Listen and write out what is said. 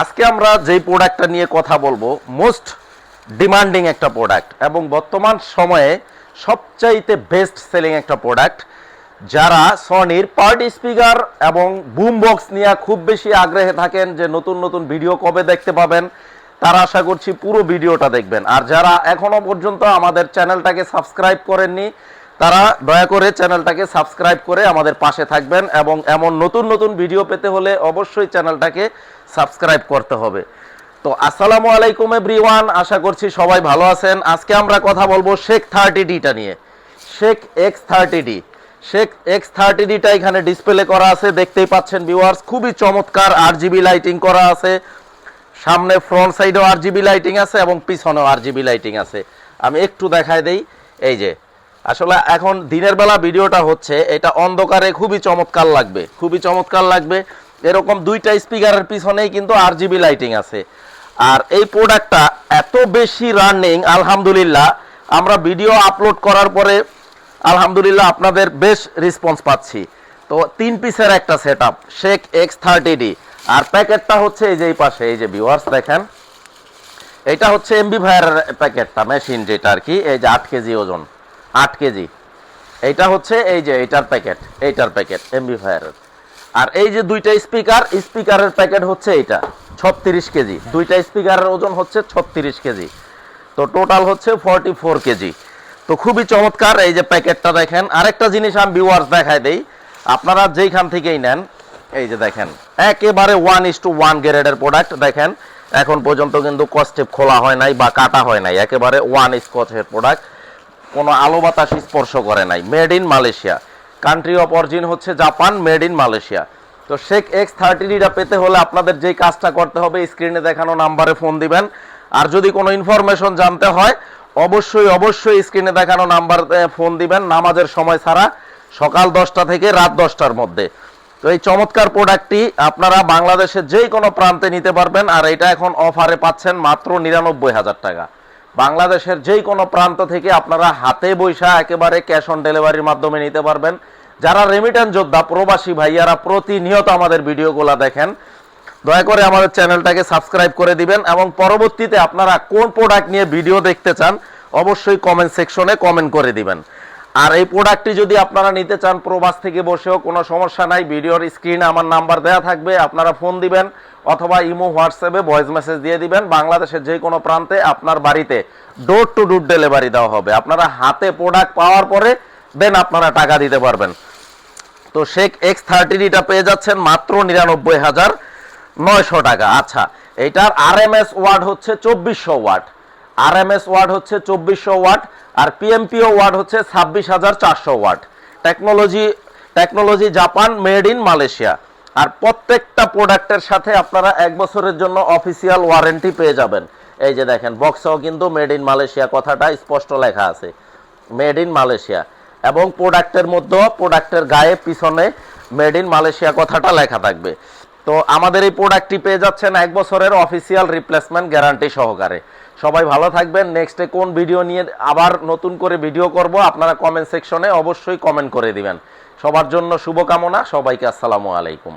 আজকে আমরা যেই প্রোডাক্টটা নিয়ে কথা বলব, মোস্ট ডিমান্ডিং একটা প্রোডাক্ট এবং বর্তমান সময়ে সবচাইতে বেস্ট সেলিং একটা প্রোডাক্ট, যারা সনির পার্টি স্পিকার এবং বুম বক্স নিয়ে খুব বেশি আগ্রহে থাকেন যে নতুন নতুন ভিডিও কবে দেখতে পাবেন, তারা আশা করছি পুরো ভিডিওটা দেখবেন। আর যারা এখনও পর্যন্ত আমাদের চ্যানেলটাকে সাবস্ক্রাইব করেননি তারা দয়া করে চ্যানেলটাকে সাবস্ক্রাইব করে আমাদের পাশে থাকবেন এবং এমন নতুন নতুন ভিডিও পেতে হলে অবশ্যই চ্যানেলটাকে সাবস্ক্রাইব করতে হবে। তো আসসালামু আলাইকুম এভরিওয়ান, আশা করছি সবাই ভালো আছেন। আজকে আমরা কথা বলব শেখ থার্টি ডিটা নিয়ে। শেখ এক্স থার্টি ডি। শেখ এক্স থার্টি ডিটা এখানে ডিসপ্লে করা আছে, দেখতেই পাচ্ছেন ভিউয়ার্স খুবই চমৎকার আর জিবি লাইটিং করা আছে। সামনে ফ্রন্ট সাইডেও আর জিবি লাইটিং আছে এবং পিছনেও আর জিবি লাইটিং আছে। আমি একটু দেখায় দেই, এই যে আসলে এখন দিনের বেলা ভিডিওটা হচ্ছে, এটা অন্ধকারে খুবই চমৎকার লাগবে, খুবই চমৎকার লাগবে। এরকম দুইটা স্পিকারের পিছনেই কিন্তু আর জিবি লাইটিং আছে। আর এই প্রোডাক্টটা এত বেশি রানিং আলহামদুলিল্লাহ, আমরা ভিডিও আপলোড করার পরে, আলহামদুলিল্লাহ আপনাদের বেশ রেসপন্স পাচ্ছি। তো তিন পিসের একটা সেট আপ শেখ এক্স থার্টি ডি আর প্যাকেটটা হচ্ছে এই যে এই পাশে, এই যে ভিউয়ার্স দেখেন। এটা হচ্ছে এমবি ভাইয়ের প্যাকেটটা মেশিন যেটা আর কি, এই যে আট কেজি ওজন। আট কেজি। এইটা হচ্ছে এই যে এইটার প্যাকেট এইটার প্যাকেট, এমবি ফায়ারের। আর এই যে দুইটা স্পিকার, স্পিকারের প্যাকেট হচ্ছে এইটা, ছত্রিশ কেজি। দুইটা স্পিকারের ওজন হচ্ছে ছত্রিশ কেজি। তো টোটাল হচ্ছে ফর্টি ফোর কেজি। তো খুবই চমৎকার এই যে প্যাকেটটা দেখেন। আরেকটা জিনিস আমি ভিউয়ার্স দেখায় দেই। আপনারা যেইখান থেকেই নেন, এই যে দেখেন, একেবারে ওয়ান ইস টু ওয়ান গ্রেডের প্রোডাক্ট দেখেন, এখন পর্যন্ত কিন্তু কস্টেপ খোলা হয় নাই বা কাটা হয় নাই। একেবারে ওয়ান স্কচের প্রোডাক্ট কোনো আলো বাতাস স্পর্শ করে নাই। Made in Malaysia country of origin হচ্ছে জাপান মেড ইন মালয়েশিয়া তো শেখ এক্স থার্টি ডিটা পেতে হলে আপনাদের যেই কাজটা করতে হবে স্ক্রিনে দেখানো নাম্বারে ফোন দিবেন। আর যদি কোনো ইনফরমেশন জানতে হয়, অবশ্যই অবশ্যই স্ক্রিনে দেখানো নাম্বার ফোন দিবেন, নামাজের সময় ছাড়া, সকাল দশটা থেকে রাত দশটার মধ্যে। তো এই চমৎকার প্রোডাক্টটি আপনারা বাংলাদেশের যেই কোনো প্রান্তে নিতে পারবেন, আর এটা এখন অফারে পাচ্ছেন মাত্র নিরানব্বই হাজার টাকা। বাংলাদেশের যে কোনো প্রান্ত থেকে আপনারা হাতে বৈশা একেবারে ক্যাশ অন ডেলিভারির মাধ্যমে নিতে পারবেন। যারা রেমিটেন যোদ্ধা, প্রবাসী ভাইয়ারা প্রতিনিয়ত আমাদের ভিডিওগুলো দেখেন, দয়া করে আমাদের চ্যানেলটাকে সাবস্ক্রাইব করে দিবেন এবং পরবর্তীতে আপনারা কোন প্রোডাক্ট নিয়ে ভিডিও দেখতে চান, অবশ্যই কমেন্ট সেকশনে কমেন্ট করে দিবেন। আর এই প্রোডাক্টটি যদি আপনারা নিতে চান প্রবাস থেকে বসেও, কোনো সমস্যা নাই। ভিডিওর স্ক্রিনে আমার নাম্বার দেওয়া থাকবে, আপনারা ফোন দিবেন অথবা ইমো, হোয়াটসঅ্যাপে ভয়েস মেসেজ দিয়ে দিবেন। বাংলাদেশের যে কোনো প্রান্তে আপনার বাড়িতে ডোর টু ডোর ডেলিভারি দেওয়া হবে। আপনারা হাতে প্রোডাক্ট পাওয়ার পরে দেন আপনারা টাকা দিতে পারবেন। তো শেখ এক্স থার্টি ডিটা পেয়ে যাচ্ছেন মাত্র নিরানব্বই হাজার নয়শো টাকা। আচ্ছা এটার আর এম এস ওয়ার্ড হচ্ছে চব্বিশশো ওয়াট আর ওয়ার্ড হচ্ছে চব্বিশশো ওয়াট আর পিএমপিও ওয়ার্ড হচ্ছে ছাব্বিশ হাজার চারশো watt technology technology Japan made in Malaysia আর প্রত্যেকটা প্রোডাক্টের সাথে আপনারা এক বছরের জন্য অফিসিয়াল ওয়ারেন্টি পেয়ে যাবেন। এই যে দেখেন বক্সেও কিন্তু মেড ইন মালয়েশিয়া কথাটা স্পষ্ট লেখা আছে। মেড ইন মালয়েশিয়া এবং প্রোডাক্টের মধ্যেও প্রোডাক্টের গায়ে, পিছনে মেড ইন মালয়েশিয়া কথাটা লেখা থাকবে। তো আমাদের এই প্রোডাক্টটি পেয়ে যাচ্ছেন এক বছরের অফিসিয়াল রিপ্লেসমেন্ট গ্যারান্টি সহকারে। সবাই ভালো থাকবেন। নেক্সটে কোন ভিডিও নিয়ে আবার নতুন করে ভিডিও করব, আপনারা কমেন্ট সেকশনে অবশ্যই কমেন্ট করে দিবেন। সবার জন্য শুভকামনা। সবাইকে আসসালামু আলাইকুম।